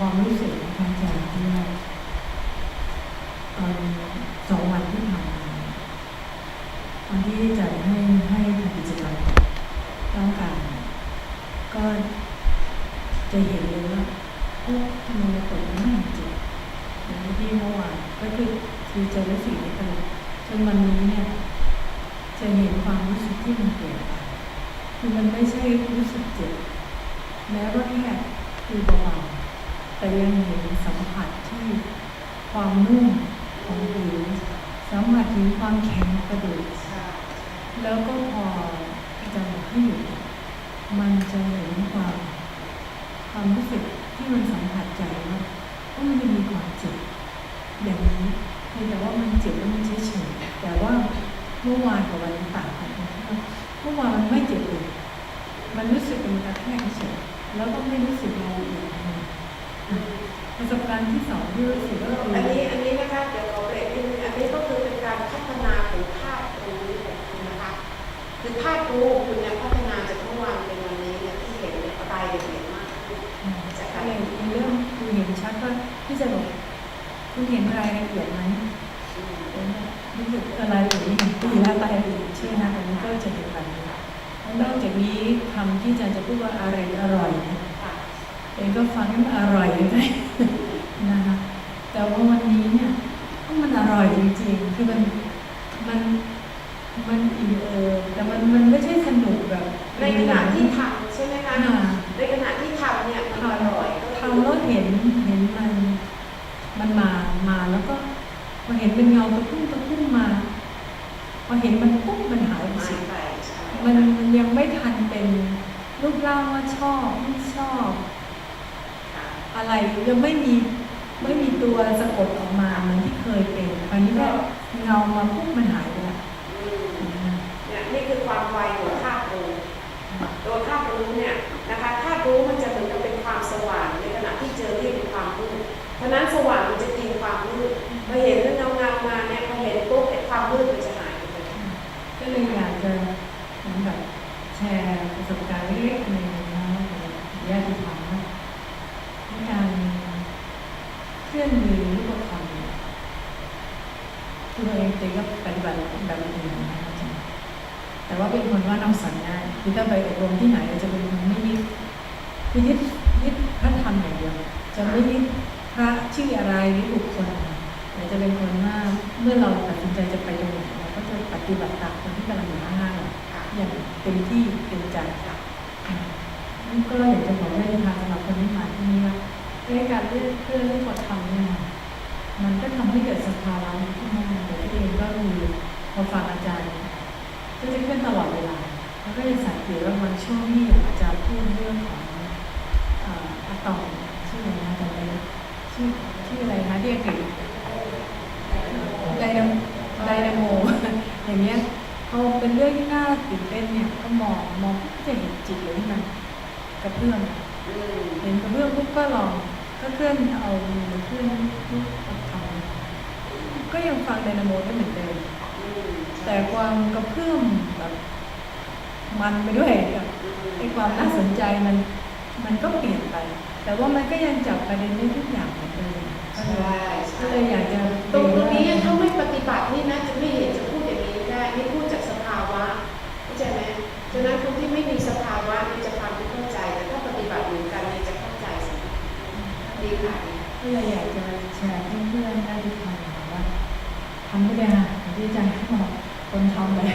ความรู้สึกของพระจารย์ที่ว่าตอนสองวันที่ผ่านมาตอนที่จารย์ให้ให้ทำกิจกรรมต้องการ ก็จะเห็นเลยว่าโอ้ทำไมเราปวดไม่เจ็บอย่างที่เมื่อวานก็คือคือจะรู้สึกนี้ตลอดจนวันนี้เนี่ย จะเห็นความรู้สึกที่มันเปลี่ยนไปคือมันไม่ใช่รู้สึกเจ็บแม้ว่าแค่คือเบา แต่ยังเห็นสัมผัสที่ความนุ่มของผิวสัมผัสถึงความแข็งกระดูกแล้วก็พออาจารย์บอกให้หยุดมันจะเห็นความ ความรู้สึกที่มันสัมผัสใจว่าว่ามันจะมีความเจ็บอย่างนี้เพียงแต่ว่ามันเจ็บแล้วมันเฉยๆแต่ว่าเมื่อวานกับวันนี้ต่างกันนะเมื่อวานมันไม่เจ็บเลย มันรู้สึกมันกระแทกเฉยแล้วก็ไม่รู้สึกรายละเอียดอะไรอะประสบ การณ์ที่สองที่รู้สึกก็คืออันนี้อันนี้นะคะเดี๋ยวขอเบรกนิดนึงอันนี้ก็คือเป็นการพัฒนาของภาพรู้ของคุณนะคะคือภาพรู้ของคุณเนี่ยพัฒนาจากเมื่อวานเป็นวันนี้เนี่ยที่เห็นเนี่ยรายละเอียดมากขึ้นจากการในเรื่องคุณเห็นชัดว่าที่จะบอกคุณเห็นรายละเอียดไหมอืมรู้สึกอะไรอย่างนี้ของปีละรายละเอียดใช่ไหมคะอันนี้ก็จะเห็นแบบนี้แล้วนอกจากนี้คำที่อาจารย์จะพูดว่าอะไรอร่อยเนี่ยค่ะเองก็ฟังให้มันอร่อยเลยนะคะ แต่ว่าวันนี้เนี่ยมันอร่อยจริงๆ คือมันมันมันอิ่มเออแต่มันมันไม่ใช่สนุกแบบในขณะที่ทำใช่ไหมคะค่ะในขณะที่ทำเนี่ยมันอร่อยก็คือทำแล้วเห็นเห็นมัน มันมามาแล้วก็พอเห็นเป็นเงาตะคุ่มตะคุ่มมาพอเห็นมันปุ๊บมันหายไปหายไปใช่มันมันยังไม่ทันเป็นรูปร่างว่าชอบไม่ชอบค่ะอะไรยังไม่มี ไม่มีตัวสะกดออกมาเหมือนที่เคยเป็นคราวนี้ก็เงามาปุ๊บมันหายไปแล้วเนี่ยนี่คือความไวของธาตุรู้ตัวธาพรู้เนี่ยนะคะธาตุรู้มันจะเหมือนกับเป็นความสว่างในขณะที่เจอที่เป็นความมืดเพราะนั้นสว่างมันจะกินความมืดมาเห็นเรื่องาๆมาเนี่ยพอเห็นปุ๊บไอ้ความมืดมันจะหายไปเลย ก็เลยอยากจะเหมือนแบบแชร์ประสบการณ์เล็กๆในนะของญาติธรรมนะในการเคลื่อนมือรูปธรรมเนี่ยคือตัวเองเองก็ปฏิบัติแบบอื่นนะคะอาจารย์ แต่ว่าเป็นว่าน้ำสันง่ายคือถ้าไปอบรมที่ไหนจะเป็นไม่ยึดคือยึดยึดพระธรรมอย่างเดียวจะไม่ยึดพระชื่ออะไรหรือบุคคลอะไรแต่จะเป็นคนว่าเมื่อเราตัดสินใจจะไปตรงไหนเราก็จะปฏิบัติตามคนที่กำลังอยู่ข้างหน้าเราอย่างเต็มที่เต็มใจค่ะนั่นก็อยากจะบอกได้นะคะสำหรับคนที่มาที่นี่ว่าเรื่องการเลือกเครื่องที่กดทำเนี่ยมันก็ทำให้เกิดสภาวะขึ้นมาแต่ที่เองก็มีพอฟังอาจารย์ ก็จะขึ้นตลอดเวลา แล้วก็จะสังเกตว่าบางช่วงที่อาจารย์พูดเรื่องของอะตอมชื่ออะไรนะอนนี้ชื่อชื่ออะไรนะที่อังกฤษไดนาไดนาโมอย่างเงี้ยพอเป็นเรื่องที่น่าตื่นเต้นเนี่ยก็มองมองก็จะเห็นจิตเลยที่มันกระเพื่อมเห็นกระเพื่อมปุ๊บก็ลองก็เคลื่อนเอามือเคลื่อนทุกทำก็ยังฟังไดนาโมได้เหมือนเดิม แต่ความกระเพื่อมแบบมันไปด้วยกับไอ้ความน่าสนใจมันมันก็เปลี่ยนไป แต่ว่ามันก็ยังจับประเด็นได้ทุกอย่างเหมือนเดิมก็เลยใช่ก็ใช่เลยอยากจะตรงนี้ถ้าไม่ปฏิบัตินี่นะจะไม่เห็นจะพูดอย่างนี้ไม่ได้นี่พูดจากสภาวะเข้าใจไหมฉะนั้นคนที่ไม่มีสภาวะนี่จะฟังไม่เข้าใจแต่ถ้าปฏิบัติเหมือนกันนี่จะเข้าใจสิดีค่ะดีก็เลยอยากจะแชร์ให้เพื่อนๆได้ทุกคนว่าทำไม่ได้ค่ะอย่างที่อาจารย์บอกคนทำเลย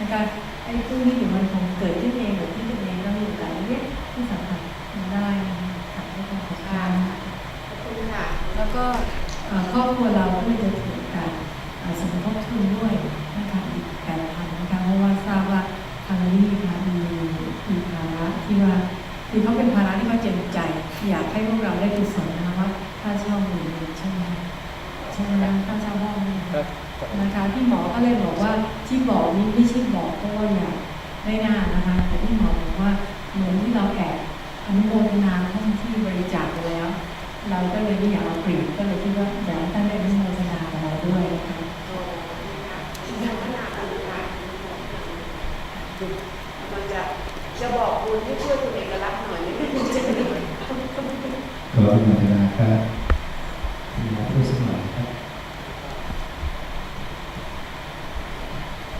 นะคะไอ้ตู้นี้อยู่มันคงเกิดขึ้นเองหรือที่ตัวเองต้องอยู่กับเล็กที่สำคัญมันได้นะคะทำให้คนของการขอบคุณค่ะ แล้วก็เอ่อครอบครัวเราก็เลยจะถือการเอ่อสมทบทุนด้วยนะคะอีกการทำนะคะเพราะว่าทราบว่าทางนี้นะคะมีมีภาระที่ว่าคือเขาเป็นภาระที่เขาเจ็บใจ อยากให้พวกเราได้กุศลนะคะว่าค่าเช่าหมื่นหนึ่งใช่ไหมใช่ไหมคะค่าเช่าห้องเนี่ย ก็ นะคะที่หมอก็เลยบอกว่าที่บอกนี้ไม่ใช่บอกเพราะว่าอยากได้หน้านะคะ แต่ที่หมอบอกว่าเหมือนที่เราแอบอนุโมทนาท่านที่บริจาคไปแล้ว เราก็เลยไม่อยากเอาเปรียบก็เลยคิดว่าอยากให้ท่านได้อนุโมทนากับเราด้วยนะคะ โอ้ดีค่ะพัฒนากันค่ะมันจะจะบอกคุณให้ช่วยคุณเอกลักษณ์หน่อยไม่รู้จะ อพิจารณาครับมีมาพูดสักหน่อยครับ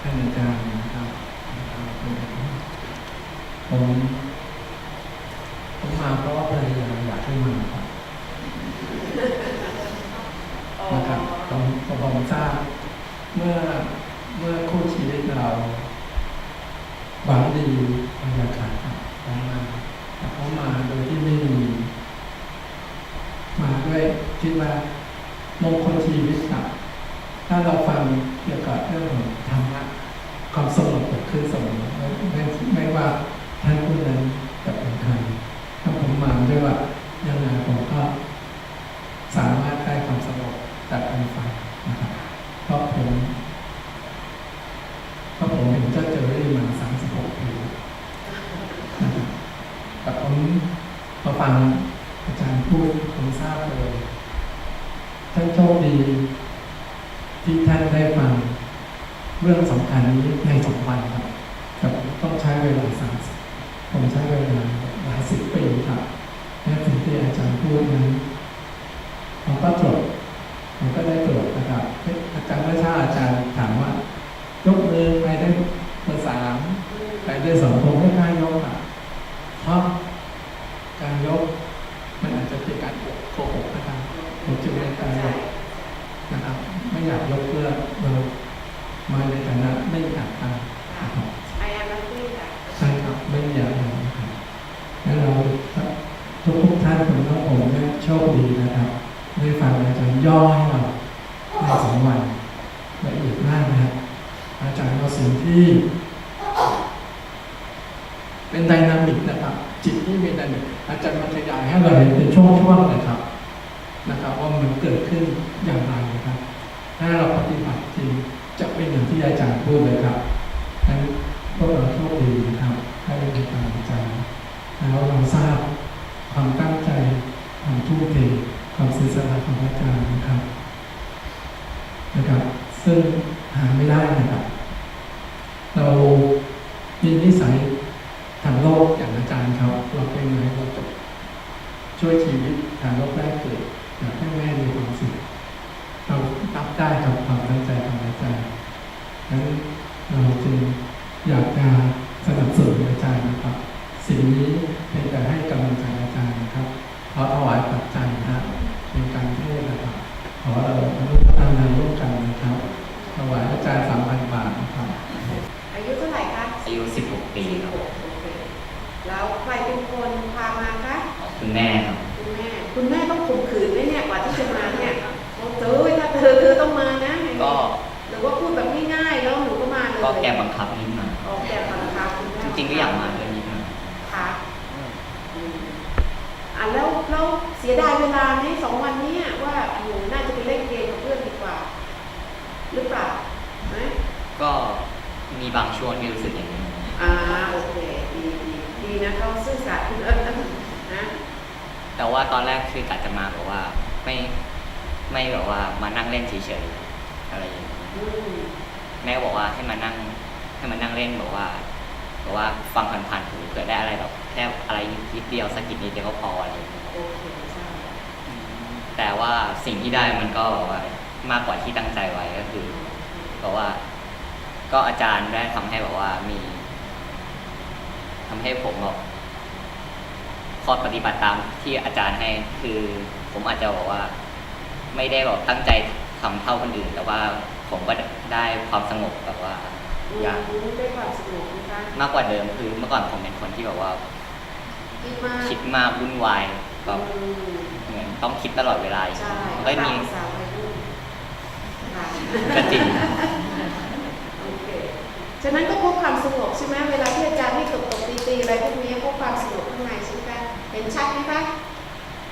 ท่านอาจารย์นะครับผมผมมาเพราะว่าภรรยาอยากให้มาครับนะครับผมผมผมทราบเมื่อเมื่อคู่ชีวิตเราหวังดีภรรยาขาดครับเขามาแต่เขามาโดยที่ไม่มี มาด้วยคิดว่ามงคลชีวิตครับ ถ้าเราฟังเกับเรื่องของธรรมะความสงบเกิดขึ้นเสมอไม่ไม่ไม่ว่าท่านผู้นั้นจะเป็นใครถ้าผมมาด้วยว่ายังไงผมก็สามารถได้ความสงบจากการฟังนะครับเพราะผมเพราะผมเห็นเจ้าเจอรี่มาสามสิบหกปีนะครับแต่ผมมาฟังอาจารย์พูดผมทราบเลยท่านโชคดีที่ท่านได้ฟัง เรื่องสำคัญนี้ในสองวันครับแต่ต้องใช้เวลาสามสิบผมใช้เวลาหลายสิบปีครับและสิ่งที่อาจารย์พูดนั้นผมก็ตรวจผมก็ได้ตรวจนะครับอาจารย์เมื่อเช้าอาจารย์ถามว่ายกมือไปได้เบอร์สามไปได้สองผมไม่กล้าย เอาสิ่งที่เป็นไดนามิกนะครับ จิตที่มีไดนามิกอาจารย์มาขยายให้เราเห็นเป็นช่วงๆนะครับ นะครับ ว่ามันเกิดขึ้นอย่างไรนะครับ ถ้าเราปฏิบัติจริงจะเป็นอย่างที่อาจารย์พูดเลยครับนั้นพวกเราโชคดีนะครับให้ได้ติดตามอาจารย์แล้วเราทราบความตั้งใจความทุ่มเทความเสียสละของอาจารย์นะครับ นะครับ ซึ่งหาไม่ได้นะครับ นิสัยทางโลกอย่างอาจารย์เขาเราเป็นไงเราจบช่วยชีวิตทางโลกแรกเกิดอยากให้แม่มีความสุขเรารับได้กับความตั้งใจของอาจารย์นั้นเราจึงอยากจะสนับสนุน อเธอต้องมานะก็หรือว่าพูดแบบง่ายๆแล้วหนูก็มาเลยก็แกบังคับนิดหน่อยออกแกบังคับคุณแม่จริงๆก็อยากมาด้วยนิดหน่อยค่ะอืมอะแล้วแล้วเสียดายเวลาไหมสองวันเนี้ว่าหนูน่าจะไปเล่นเกมกับเพื่อนดีกว่า หรือเปล่าไหมก็มีบางช่วงที่รู้สึกอย่างนี้อ่าโอเคดีดีดีนะเขาซื่อสัตย์เออนะแต่ว่าตอนแรกคือกะจะมาแบบว่าไม่ ไม่แบบว่ามานั่งเล่นเฉยๆอะไรอย่างนี้อืมแม่ก็บอกว่าให้มานั่งให้มานั่งเล่นแบบว่าแบบว่าฟังผ่านๆหูเผื่อได้อะไรแบบแค่อะไรนิดเดียวสกกิดนิดเดียวก็พออะไรอย่างนี้โอเคใช่แต่ว่าสิ่งที่ได้มันก็แบบว่ามากกว่าที่ตั้งใจไว้ก็คือ เพราะว่า ก็อาจารย์ได้ทำให้แบบว่ามีทำให้ผมแบบข้อปฏิบัติตามที่อาจารย์ให้คือ ผมอาจจะบอกว่า ไม่ได้แบบตั้งใจทำเท่าคนอื่น แต่ว่าผมก็ได้ความสงบแบบว่า อย่างอืมได้ความสนุกนะคะมากกว่าเดิมคือเมื่อก่อนผมเป็นคนที่แบบว่าคิดมากคิดมากวุ่นวายแบบอืมเหมือนต้องคิดตลอดเวลาใช่ก็มีตาสาววัยรุ่นค่ะก็จริง โอเคฉะนั้นก็พบความสงบใช่ไหมเวลาที่อาจารย์ให้ตกตกตีตีอะไรพวกนี้พบความสงบข้างในใช่ไหมเห็นชัดไหมคะ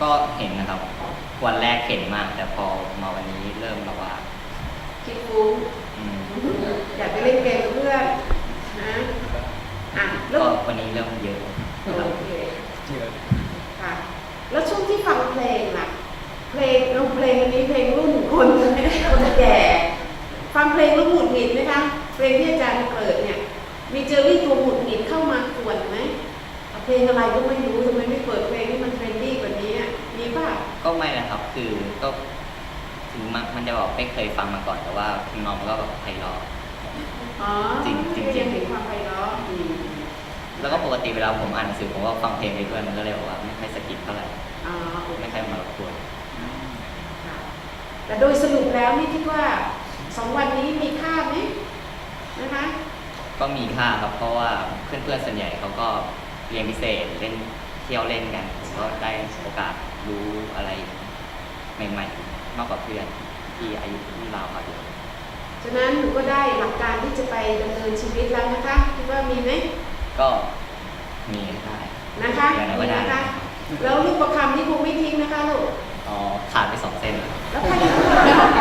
ก็เห็นนะครับ วันแรกเห็นมาก แต่พอมาวันนี้เริ่มแบบว่าคิดฟุ้งอืมอยากไปเล่นเกมกับเพื่อนนะอะแล้วก็วันนี้เริ่มเยอะโอเคค่ะแล้วช่วงที่ฟังเพลงล่ะ เพลงเอาเพลงอันนี้เพลงรุ่นคนไม่ได้คนแก่ฟังเพลงแล้วหงุดหงิดไหมคะเพลงที่อาจารย์เปิดเนี่ย มีเจอรี่ตัวหงุดหงิดเข้ามาขวนไหมเอาเพลงอะไรก็ไม่รู้ทำไมไม่เปิดเพลงที่มันเทรนดี้กว่านี้อะมีมีป่ะ ก็ไม่นะครับคือก็ถึงมันมันจะบอกไม่เคยฟังมาก่อนแต่ว่าทำนองมันก็แบบไพเราะ อ๋อจริงจริงๆยังเห็นความไพเราะอืมแล้วก็ปกติเวลาผมอ่านหนังสือผมก็ฟังเพลงไปด้วยมันก็เลยบอกว่าไม่ค่อยสะกิดเท่าไหร่อ๋อโอเคไม่ค่อยมารบกวนค่ะแต่โดยสรุปแล้วนี่คิดว่าสองวันนี้มีค่าไหมนะคะก็มีค่าครับเพราะว่าเพื่อนๆส่วนใหญ่เขาก็เรียนพิเศษเล่น เที่ยวเล่นกันผมก็ได้โอกาสรู้อะไรใหม่ๆ มากกว่าเพื่อนที่อายุที่ราวเขาอยู่ฉะนั้นหนูก็ได้หลักการที่จะไปดำเนินชีวิตแล้วนะคะคิดว่ามีไหมก็มีได้นะคะอย่างไรก็มีได้นะคะแล้วลูกประคำนี่คงไม่ทิ้งนะคะลูกอ๋อขาดไปสองเส้น แล้วใครจะท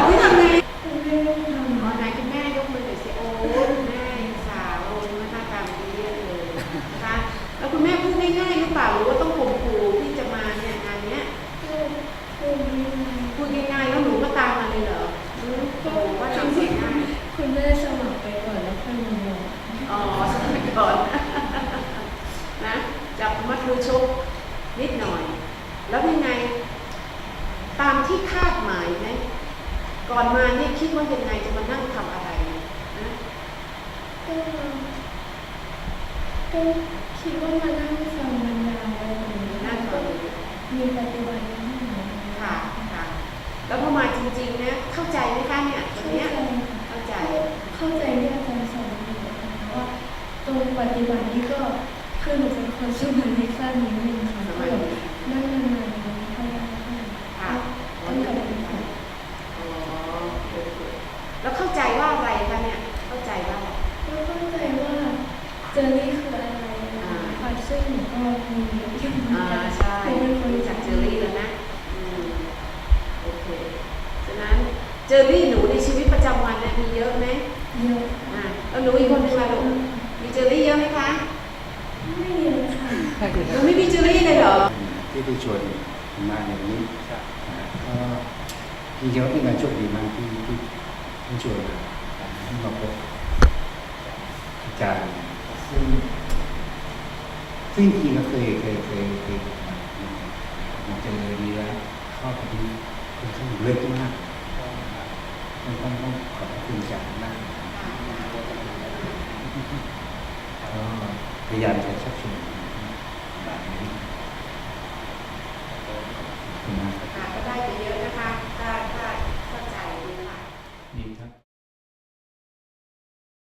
ำไม่ทำไงคุณแม่ทำอ๋อไหนคุณแม่ยกมือหน่อยสิโอ้คุณแม่สาวโอ้ยหน้าตาดีเยี่ยมเลยนะคะ แล้วคุณแม่พูดง่ายๆหรือเปล่าหรือว่าต้องข่มขู่ที่จะมาเนี่ยงานเนี้ย พูดง่ายๆแล้วหนูก็ตามมาเลยเหรออืมโอ้โหว่าทำเสียงง่าย คุณแม่สมัครไปก่อนแล้วค่อยมาบอก อ๋อสมัยก่อน นะจับมัดมือชกนิดหน่อย แล้วยังไง ตามที่คาดหมายไหม ก่อนมาเนี่ยคิดว่ายังไงจะมานั่งทำอะไรนะก็ก็คิดว่ามานั่งฟังบรรยายอะไรแบบนี้นั่งก่อนมีปฏิบัติที่ไหนค่ะค่ะ แล้วพอมาจริงๆเนี่ยเข้าใจไหมคะเนี่ยตรงเนี้ยเข้าใจ เข้าใจที่อาจารย์สอนอยู่นะคะว่าตรงปฏิบัตินี่ก็คือหนูเป็นคนสมาธิสั้นนิดนึงค่ะสก็มัยแบบนี้นั่งนานๆไม่ค่อยได้เท่าไหร่ค่ะต้องกลับ แล้วเข้าใจว่าอะไรคะเนี่ย เข้าใจว่าอะไรก็เข้าใจว่าเจอรี่คืออะไรนะคะซึ่งหนูก็มีเยอะอยู่เหมือนอ่ากันใช่หนูเป็นคนรู้จักเจอรี่แล้วนะอืมโอเคฉะนั้นเจอรี่หนูในชีวิตประจำวันเนี่ยมีเยอะไหมเยอะอ่าแล้วหนูอีกคนนึงล่ะลูกมีเจอรี่เยอะไหมคะไม่เยอะค่ะหนูไม่มีเจอรี่เลยเหรอที่ได้ชวนมาอย่างนี้นะก็จริงๆแล้วเป็นการโชคดีมากที่ที่ ที่ชวนมาให้มาพบอาจารย์ซึ่งซึ่งจริงๆก็เคยเคยเคยเคยมาเจอดีแล้วเข้าไปที่ค่อนข้างลึกมากต้องต้องต้องขอบคุณอาจารย์มากพยายามจะ